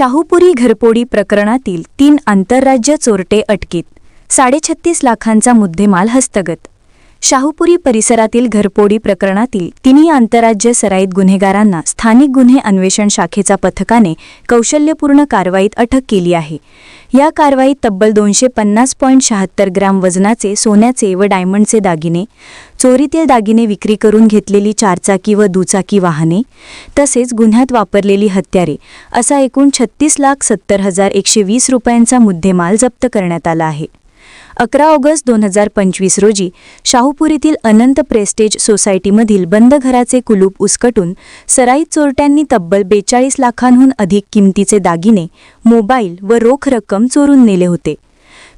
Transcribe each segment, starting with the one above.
शाहूपुरी घरपोडी प्रकरणातील तीन आंतरराज्य चोरटे अटकेत. साडेछत्तीस लाखांचा मुद्देमाल हस्तगत. शाहूपुरी परिसरातील घरपोडी प्रकरणातील तिन्ही आंतरराज्य सराईत गुन्हेगारांना स्थानिक गुन्हे अन्वेषण शाखेचा पथकाने कौशल्यपूर्ण कारवाईत अटक केली आहे. या कारवाईत तब्बल दोनशे पन्नास पॉईंट शहात्तर ग्रॅम वजनाचे सोन्याचे व डायमंडचे दागिने चोरीतील दागिने विक्री करून घेतलेली चारचाकी व दुचाकी वाहने तसेच गुन्ह्यात वापरलेली हत्यारे असा एकूण छत्तीस लाख सत्तर हजार एकशे वीस रुपयांचा मुद्देमाल जप्त करण्यात आला आहे. अकरा ऑगस्ट दोन हजार पंचवीस रोजी शाहूपुरीतील अनंत प्रेस्टेज सोसायटीमधील बंद घराचे कुलूप उस्कटून सराईत चोरट्यांनी तब्बल बेचाळीस लाखांहून अधिक किमतीचे दागिने मोबाईल व रोख रक्कम चोरून नेले होते.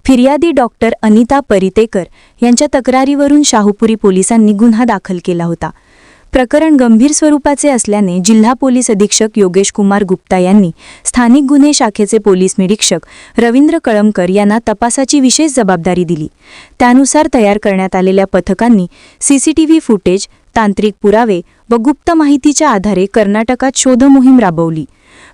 फिर्यादी डॉक्टर अनिता परितेकर यांच्या तक्रारीवरून शाहूपुरी पोलिसांनी गुन्हा दाखल केला होता. प्रकरण गंभीर स्वरूपाचे असल्याने जिल्हा पोलीस अधीक्षक योगेश कुमार गुप्ता यांनी स्थानिक गुन्हे शाखेचे पोलीस निरीक्षक रवींद्र कळमकर यांना तपासाची विशेष जबाबदारी दिली. त्यानुसार तयार करण्यात आलेल्या पथकांनी सीसीटीव्ही फुटेज तांत्रिक पुरावे व गुप्त माहितीच्या आधारे कर्नाटकात शोधमोहीम राबवली.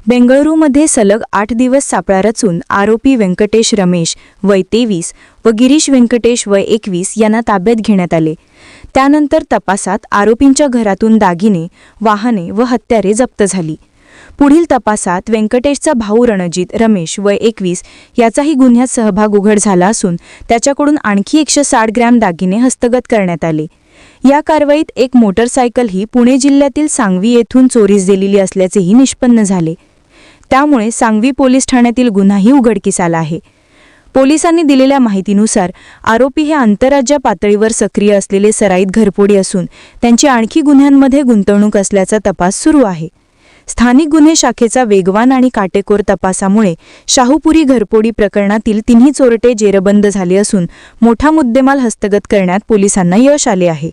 बेंगळुरूमध्ये सलग आठ दिवस सापळा रचून आरोपी व्यंकटेश रमेश वय तेवीस व गिरीश व्यंकटेश वय एकवीस यांना ताब्यात घेण्यात आले. त्यानंतर तपासात आरोपींच्या घरातून दागिने वाहने व हत्यारे जप्त झाली. पुढील तपासात व्यंकटेशचा भाऊ रणजित रमेश वय एकवीस याचाही गुन्ह्यात सहभाग उघड झाला असून त्याच्याकडून आणखी एकशे साठ ग्रॅम दागिने हस्तगत करण्यात आले. या कारवाईत एक मोटरसायकलही पुणे जिल्ह्यातील सांगवी येथून चोरीस दिलेली असल्याचेही निष्पन्न झाले. त्यामुळे सांगवी पोलीस ठाण्यातील गुन्हाही उघडकीस आला आहे. पोलिसांनी दिलेल्या माहितीनुसार आरोपी हे आंतरराज्य पातळीवर सक्रिय असलेले सराईत घरपोडी असून त्यांची आणखी गुन्ह्यांमध्ये गुंतवणूक असल्याचा तपास सुरू आहे. स्थानिक गुन्हे शाखेचा वेगवान आणि काटेकोर तपासामुळे शाहूपुरी घरपोडी प्रकरणातील तिन्ही चोरटे जेरबंद झाले असून मोठा मुद्देमाल हस्तगत करण्यात पोलिसांना यश आले आहे.